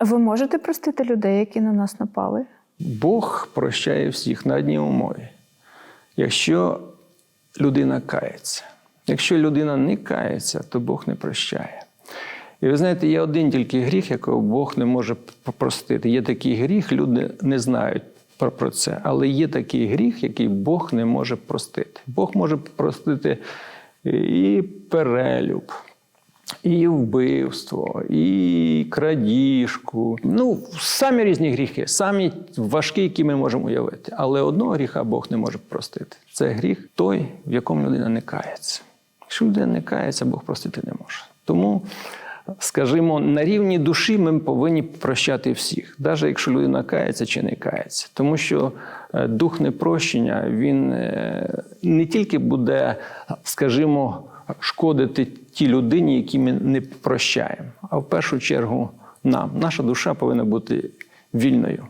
Ви можете простити людей, які на нас напали? Бог прощає всіх на одній умові. Якщо людина кається. Якщо людина не кається, то Бог не прощає. І ви знаєте, є один тільки гріх, якого Бог не може простити. Є такий гріх, люди не знають про, це. Але є такий гріх, який Бог не може простити. Бог може простити і перелюб, і вбивство, і крадіжку. Ну, самі різні гріхи, самі важкі, які ми можемо уявити. Але одного гріха Бог не може простити. Це гріх той, в якому людина не кається. Якщо людина не кається, Бог простити не може. Тому, скажімо, на рівні душі ми повинні прощати всіх, навіть якщо людина кається чи не кається. Тому що е, дух непрощення він е, не тільки буде, скажімо, шкодити тій людині, якій ми не прощаємо, а в першу чергу нам. Наша душа повинна бути вільною.